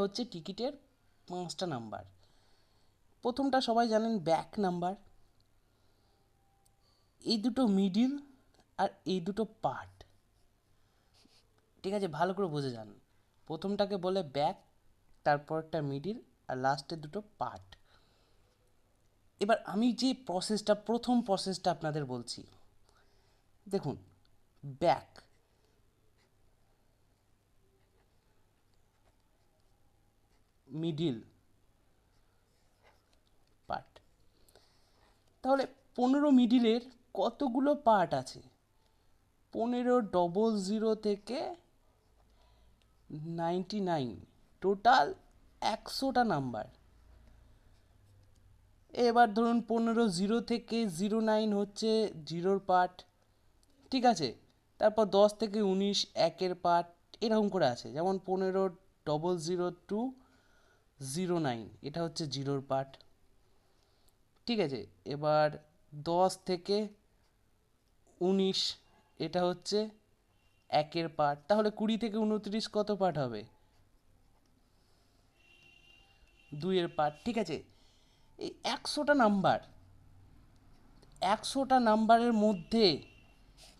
হচ্ছে টিকিটের পাঁচটা নাম্বার। প্রথমটা সবাই জানেন ব্যাক নাম্বার। এই দুটো মিডিল আর এই দুটো পার্ট। ঠিক আছে, ভালো করে বুঝে যান। প্রথমটাকে বলে ব্যাক, তারপরটা মিডিল আর লাস্টের দুটো পার্ট। এবার আমি যে প্রসেসটা প্রথম প্রসেসটা আপনাদের বলছি। দেখুন, ব্যাক মিডিল পার্ট তাহলে পনেরো মিডিলের কতগুলো পার্ট আছে? পনেরো ডবল জিরো থেকে নাইনটি নাইন টোটাল একশোটা নাম্বার এবার ধরুন পনেরো জিরো থেকে জিরো নাইন হচ্ছে জিরোর পার্ট ঠিক আছে? তারপর দশ থেকে উনিশ, একের পার্ট এরকম করে আছে। যেমন পনেরো double zero two zero nine এটা হচ্ছে জিরোর পার্ট। ঠিক আছে, এবার দশ থেকে উনিশ, এটা হচ্ছে একের পার্ট। তাহলে কুড়ি থেকে উনত্রিশ কত পার্ট হবে? দুইয়ের পার্ট, ঠিক আছে। এই একশোটা নাম্বার, একশোটা নাম্বারের মধ্যে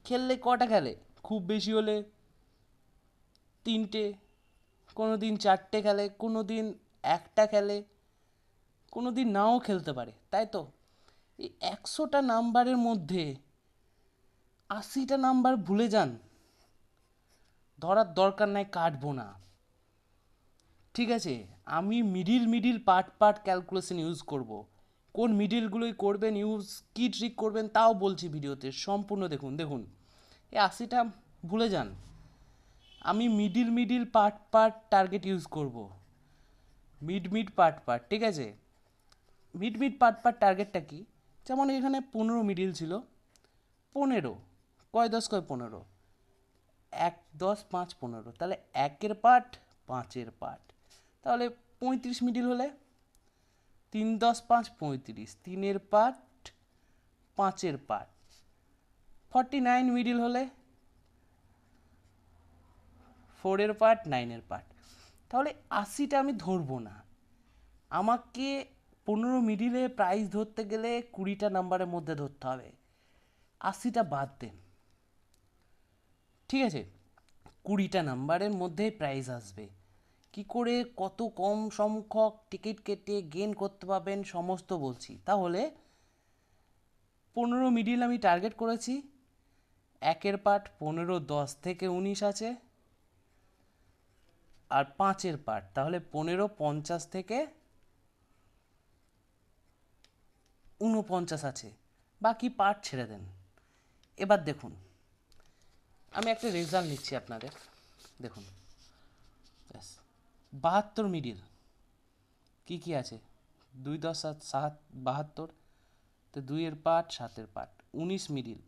খেললে কটা খেলে? খুব বেশি হলে তিনটে কোনো দিন চারটে খেলে কোনো দিন একটা খেলে কোনো দিন নাও খেলতে পারে, তাই তো? এই একশোটা নাম্বারের মধ্যে আশিটা নাম্বার ভুলে যান। ধরার দরকার নাই, কাটবো না। ঠিক আছে, আমি middle middle part part calculation use করব। কোন মিডিলগুলোই করবেন ইউজ কী ট্রিক করবেন, তাও বলছি ভিডিওতে, সম্পূর্ণ দেখুন দেখুন। এই আশিটা ভুলে যান। আমি middle middle part part target use করব। মিড মিড পার্ট পার্ট, ঠিক আছে? মিড মিড পার্ট পার্ট টার্গেটটা কি? যেমন এখানে পনেরো মিডিল ছিল, পনেরো, কয় দশ কয় পনেরো? এক, দশ, পাঁচ, পনেরো। তাহলে একের পার্ট, পাঁচের পার্ট। তাহলে পঁয়ত্রিশ মিডিল হলে তিন, দশ, পাঁচ, পঁয়ত্রিশ। তিনের পার্ট, পাঁচের পার্ট। ফর্টি নাইন মিডিল হলে ফোরের পার্ট, নাইনের পার্ট। তাহলে আশিটা আমি ধরবো না। আমাকে পনেরো মিডিলে প্রাইস ধরতে গেলে কুড়িটা নাম্বারের মধ্যে ধরতে হবে। আশিটা বাদ দেন। ঠিক আছে? কুড়িটা নাম্বারের মধ্যেই প্রাইজ আসবে। কি করে কত কম সংখ্যক টিকিট কেটে গেন করতে পারবেন সমস্ত বলছি। তাহলে পনেরো মিডিল আমি টার্গেট করেছি। একের পার্ট পনেরো, দশ থেকে উনিশ আছে। আর পাঁচের পার্ট তাহলে পনেরো পঞ্চাশ থেকে উনপঞ্চাশ আছে। বাকি পার্ট ছেড়ে দেন। এবার দেখুন, আমি একটা রেজাল্ট নিচ্ছি আপনাদের। দেখুন, ব্যাস, বাহাত্তর মিডিল। কি কি আছে? দুই দশ সাত সাত বাহাত্তর, তো দুইয়ের পার্ট সাতের পার্ট উনিশ মিডিল।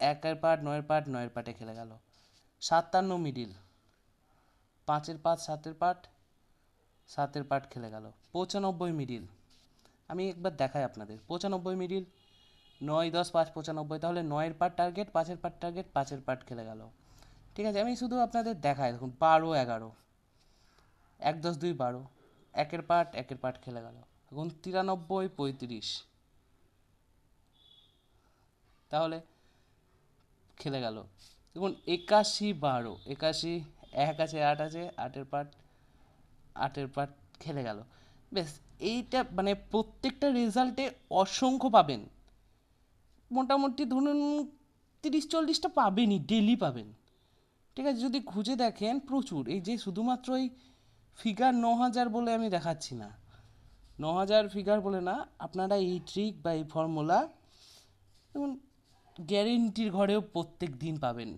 একের পার্ট নয়ের পার্ট নয়ের পার্টে খেলে গেল। সাতান্ন মিডিল। পাঁচের পার্ট সাতের পার্ট সাতের পার্ট খেলে গেল। পঁচানব্বই মিডিল। আমি একবার দেখাই আপনাদের। পঁচানব্বই মিডিল, নয়, দশ, পাঁচ, পঁচানব্বই, তাহলে নয়ের পার্ট টার্গেট পাঁচের পার্ট টার্গেট পাঁচের পার্ট খেলে গেল। ঠিক আছে, আমি শুধু আপনাদের দেখাই। দেখুন, বারো, এগারো। এক, দশ, দুই, বারো। একের পার্ট একের পার্ট খেলে গেল। এখন তিরানব্বই, পঁয়ত্রিশ। তাহলে খেলে গেল। দেখুন, একাশি বারো, একাশি, এক আছে, আট আছে, আটের পার্ট আটের পার্ট খেলে গেল। বেশ, এইটা মানে প্রত্যেকটা রেজাল্টে অসংখ্য পাবেন। মোটামুটি ধরুন তিরিশ, চল্লিশটা পাবেনই ডেলি পাবেন। ঠিক আছে, যদি খুঁজে দেখেন, প্রচুর। এই যে শুধুমাত্র এই ফিগার ন হাজার বলে আমি দেখাচ্ছি না। ন হাজার ফিগার বলে না, আপনারা এই ট্রিক বা এই ফর্মুলা যেমন গ্যারেন্টির ঘরেও প্রত্যেক দিন পাবেন।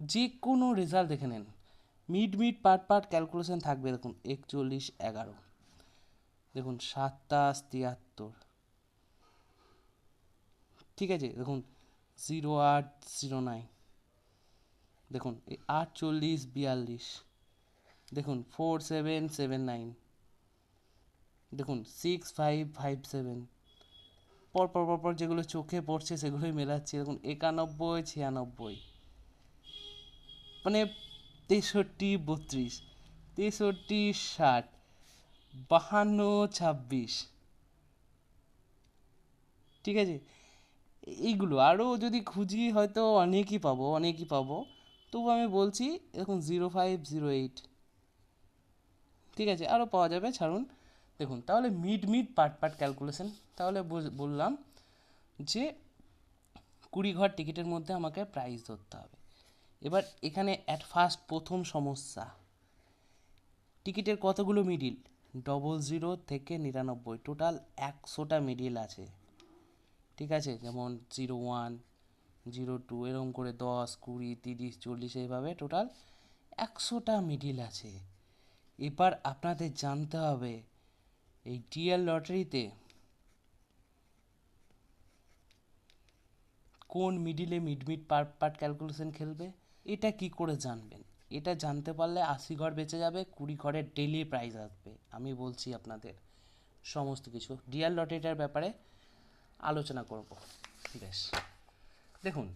যে কোনো রেজাল্ট দেখে নেন। Mid mid part part calculation থাকবে, দেখুন, একচল্লিশ এগারো। দেখুন, সাতাশ তিয়াত্তর। ঠিক আছে, দেখুন জিরো আট জিরো নাইন দেখুন, এই আটচল্লিশ, বিয়াল্লিশ। দেখুন ফোর সেভেন সেভেন নাইন দেখুন সিক্স ফাইভ ফাইভ সেভেন পর পর পর পর যেগুলো চোখে পড়ছে, সেগুলোই মেলাচ্ছি। দেখুন, একানব্বই, ছিয়ানব্বই। মানে তেষট্টি, বত্রিশ, তেষট্টি, ষাট, বাহান্ন, ছাব্বিশ। ঠিক আছে? এইগুলো আরও যদি খুঁজি হয়তো অনেকই পাবো অনেকই পাবো। তবু আমি বলছি, এরকম জিরো ফাইভ, জিরো এইট। ঠিক আছে? আরও পাওয়া যাবে, ছাড়ুন। দেখুন, তাহলে mid mid part part calculation. তাহলে বললাম যে কুড়ি ঘর টিকিটের মধ্যে আমাকে প্রাইস ধরতে হবে। এবার এখানে অ্যাট ফার্স্ট প্রথম সমস্যা। টিকিটের কতগুলো মিডিল ডবল জিরো থেকে নিরানব্বই। টোটাল একশোটা মিডিল আছে। ঠিক আছে? যেমন জিরো ওয়ান জিরো টু এরকম করে দশ, কুড়ি, তিরিশ, চল্লিশ, এইভাবে টোটাল একশোটা মিডিল আছে। এবার আপনাদের জানতে হবে, এই ডিএল লটারিতে কোন মিডিলে mid mid part part calculation খেলবে? এটা কি করে জানবেন? এটা জানতে পারলে আশি ঘর বেঁচে যাবে, কুড়ি ঘরের ডেলি প্রাইস আসবে। আমি বলছি আপনাদের সমস্ত কিছু। ডিএল লটারিটার ব্যাপারে আলোচনা করব। বেশ। দেখুন,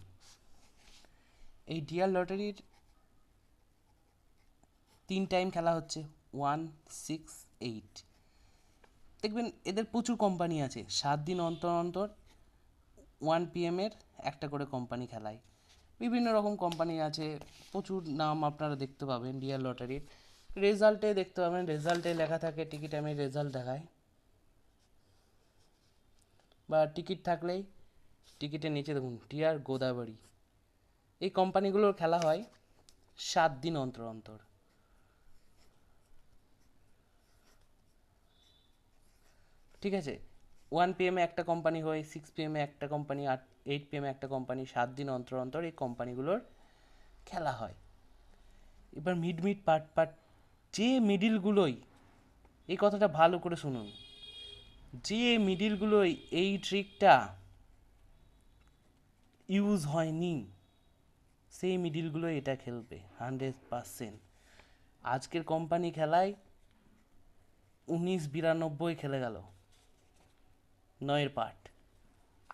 এই ডিয়ার লটারির তিন টাইম খেলা হচ্ছে। ওয়ান সিক্স এইট দেখবেন, এদের প্রচুর কোম্পানি আছে। সাত দিন অন্তর অন্তর ওয়ান পিএমের একটা করে কোম্পানি খেলায়। বিভিন্ন রকম কোম্পানি আছে, প্রচুর নাম আপনারা দেখতে পাবেন ডিয়ার লটারির রেজাল্টে দেখতে পাবেন রেজাল্টে লেখা থাকে টিকিট আমি রেজাল্ট দেখায় বা টিকিট থাকলেই টিকিটের নিচে দেখুন টিয়ার গোদাবরী এই কোম্পানিগুলোর খেলা হয় সাত দিন অন্তর অন্তর। ঠিক আছে? ওয়ান পিএমে একটা কোম্পানি হয় সিক্স পিএমে একটা কোম্পানি আট এইট পিএমে একটা কোম্পানি সাত দিন অন্তর অন্তর এই কোম্পানিগুলোর খেলা হয়। এবার মিড মিড পার্ট পার্ট যে মিডিলগুলোই এই কথাটা ভালো করে শুনুন। যে মিডিলগুলোই এই ট্রিকটা ইউজ হয়নি, সেই মিডিলগুলো এটা খেলবে হান্ড্রেড পারসেন্ট আজকের কোম্পানি খেলায় উনিশ বিরানব্বই খেলে গেল, নয়ের পার্ট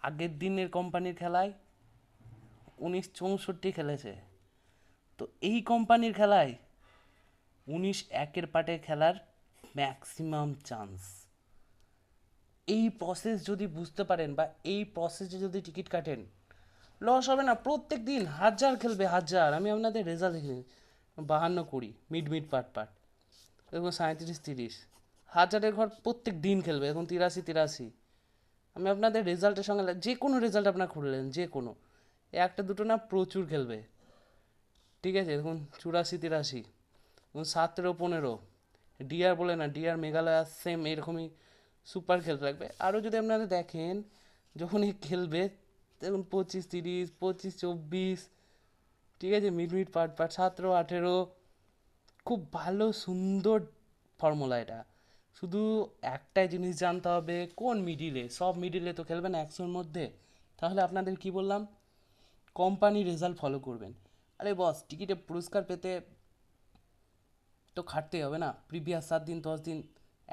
আগের দিনের কোম্পানির খেলায় উনিশ চৌষট্টি খেলেছে। তো এই কোম্পানির খেলায় উনিশ একের পার্টে খেলার ম্যাক্সিমাম চান্স এই প্রসেস যদি বুঝতে পারেন বা এই প্রসেসে যদি টিকিট কাটেন লস হবে না। প্রত্যেক দিন হাজার খেলবে, হাজার। আমি আপনাদের রেজাল্ট দেখি বাহান্ন কুড়ি মিড মিড পার্ট পার্ট এরকম সাঁত্রিশ তিরিশ। হাজারের ঘর প্রত্যেক দিন খেলবে। এখন তিরাশি তিরাশি। আমি আপনাদের রেজাল্টের সঙ্গে যে কোনো রেজাল্ট আপনার খুললেন যে কোনো। একটা দুটো না প্রচুর খেলবে। ঠিক আছে, দেখুন, চুরাশি, তিরাশি এবং সতেরো, পনেরো। ডিআর বলে না, ডিআর, মেঘালয় সেম এরকমই সুপার খেলতে লাগবে। আরও যদি আপনারা দেখেন, যখন খেলবে, দেখুন, পঁচিশ, তিরিশ, পঁচিশ, চব্বিশ, ঠিক আছে মিড মিড পার্ট পার্ট, সতেরো, আঠেরো, খুব ভালো, সুন্দর ফর্মুলা এটা। শুধু একটাই জিনিস জানতে হবে, কোন মিডিলে সব মিডিলে তো খেলবেন একশোর মধ্যে। তাহলে আপনাদের কি বললাম? কোম্পানি রেজাল্ট ফলো করবেন। আরে বস টিকিটে পুরস্কার পেতে তো খাটতেই হবে না। প্রিভিয়াস সাত দিন, দশ দিন,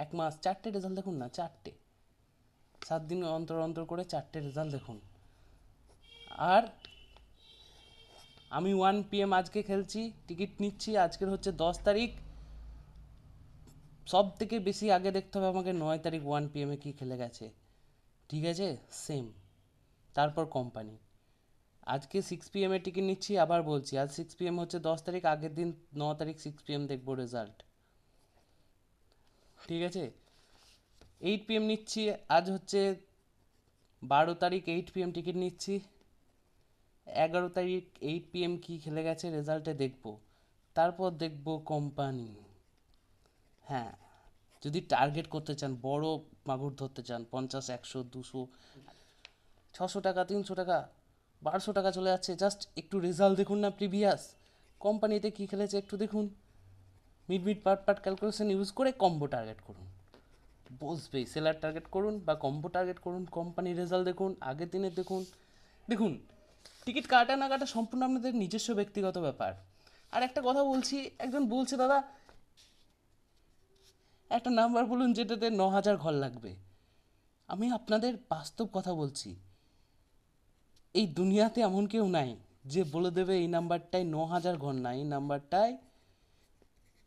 এক মাস, চারটে রেজাল্ট দেখুন না, চারটে। সাত দিন অন্তর অন্তর করে চারটে রেজাল্ট দেখুন। আর আমি ওয়ান পিএম আজকে খেলছি টিকিট নিচ্ছি, আজকের হচ্ছে দশ তারিখ। সব থেকে বেশি আগে দেখতে হবে আমাকে নয় তারিখ ওয়ান পিএমে কী খেলে গেছে। ঠিক আছে? সেম তারপর কোম্পানি আজকে সিক্স পিএমের টিকিট নিচ্ছি, আবার বলছি, আজ সিক্স পিএম হচ্ছে দশ তারিখ, আগের দিন ন তারিখ সিক্স পিএম দেখব রেজাল্ট ঠিক আছে? এইট পিএম নিচ্ছি, আজ হচ্ছে বারো তারিখ এইট পিএম টিকিট নিচ্ছি। এগারো তারিখ এইট পিএম কী খেলে গেছে রেজাল্টে দেখব। তারপর দেখব কোম্পানি হ্যাঁ। যদি টার্গেট করতে চান, বড় মাগুর ধরতে চান, পঞ্চাশ, একশো, দুশো, ছশো টাকা, তিনশো টাকা, বারোশো টাকা চলে যাচ্ছে জাস্ট একটু রেজাল্ট দেখুন না প্রিভিয়াস কোম্পানিতে কী খেলেছে একটু দেখুন। Mid mid part part calculation use করে কম্বো টার্গেট করুন। বসবেই সেলার টার্গেট করুন বা কম্বো টার্গেট করুন কোম্পানির রেজাল্ট দেখুন, আগের দিনের দেখুন। দেখুন টিকিট কাটা না কাটা সম্পূর্ণ আপনাদের নিজস্ব ব্যক্তিগত ব্যাপার। আর একটা কথা বলছি, একজন বলছে, দাদা একটা নাম্বার বলুন যেটাতে ন হাজার ঘর লাগবে। আমি আপনাদের বাস্তব কথা বলছি। এই দুনিয়াতে এমন কেউ নাই যে বলে দেবে এই নাম্বারটায় ন হাজার ঘর না এই নাম্বারটায়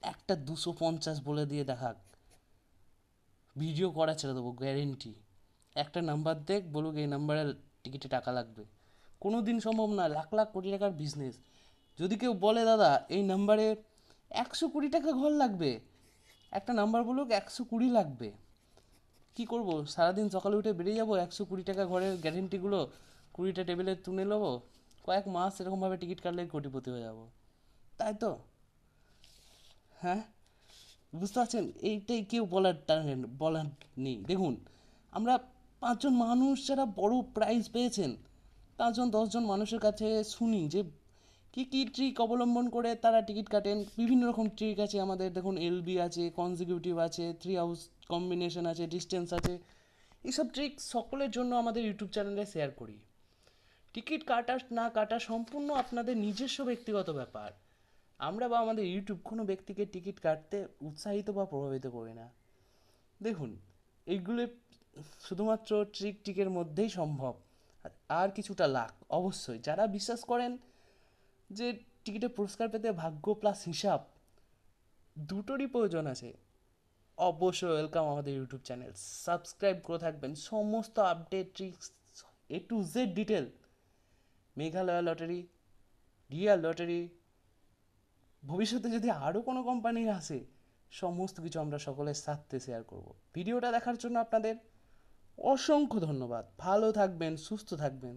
একটা দুশো পঞ্চাশ বলে দিয়ে দেখাক। ভিডিও করা ছেড়ে দেবো গ্যারেন্টি একটা নাম্বার দেখ, বলুক এই নাম্বারে টিকিটে টাকা লাগবে। কোনো দিন সম্ভব না, লাখ লাখ কোটি টাকার বিজনেস যদি কেউ বলে, দাদা, এই নাম্বারে একশো কুড়ি টাকা ঘর লাগবে। একটা নাম্বার বলুক, একশো কুড়ি লাগবে। কি করব? সারাদিন সকালে উঠে বেরিয়ে যাব, একশো কুড়ি টাকা ঘরের গ্যারেন্টিগুলো কুড়িটা টেবিলে তুলে নেব। কয়েক মাস এরকমভাবে টিকিট কাটলে কোটিপতি হয়ে যাব। তাই তো? হ্যাঁ? বুঝতে পারছেন? এইটাই কেউ বলার টার্গেট বলার নেই। দেখুন, আমরা পাঁচজন মানুষ যারা বড় প্রাইজ পেয়েছেন, পাঁচজন, দশজন মানুষের কাছে শুনি যে কী কী ট্রিক অবলম্বন করে তারা টিকিট কাটেন? বিভিন্ন রকম ট্রিক আছে আমাদের। দেখুন এলবি আছে কনজিকিউটিভ আছে থ্রি হাউস কম্বিনেশন আছে ডিস্টেন্স আছে। এইসব ট্রিক সকলের জন্য আমাদের ইউটিউব চ্যানেলে শেয়ার করি। টিকিট কাটা, না কাটা সম্পূর্ণ আপনাদের নিজস্ব ব্যক্তিগত ব্যাপার। আমরা বা আমাদের ইউটিউব কোনো ব্যক্তিকে টিকিট কাটতে উৎসাহিত বা প্রভাবিত করি না। দেখুন, এইগুলো শুধুমাত্র ট্রিক টিকের মধ্যেই সম্ভব। আর- কিছুটা লাখ অবশ্যই। যারা বিশ্বাস করেন যে টিকিটে পুরস্কার পেতে ভাগ্য প্লাস হিসাব, দুটোরই প্রয়োজন আছে। অবশ্যই ওয়েলকাম আমাদের ইউটিউব চ্যানেল সাবস্ক্রাইব করে থাকবেন। সমস্ত update tricks A to Z detail Meghalaya lottery real lottery ভবিষ্যতে যদি আরও কোনো কোম্পানি আসে, সমস্ত কিছু আমরা সকলের সাথে শেয়ার করব। ভিডিওটা দেখার জন্য আপনাদের অসংখ্য ধন্যবাদ। ভালো থাকবেন, সুস্থ থাকবেন।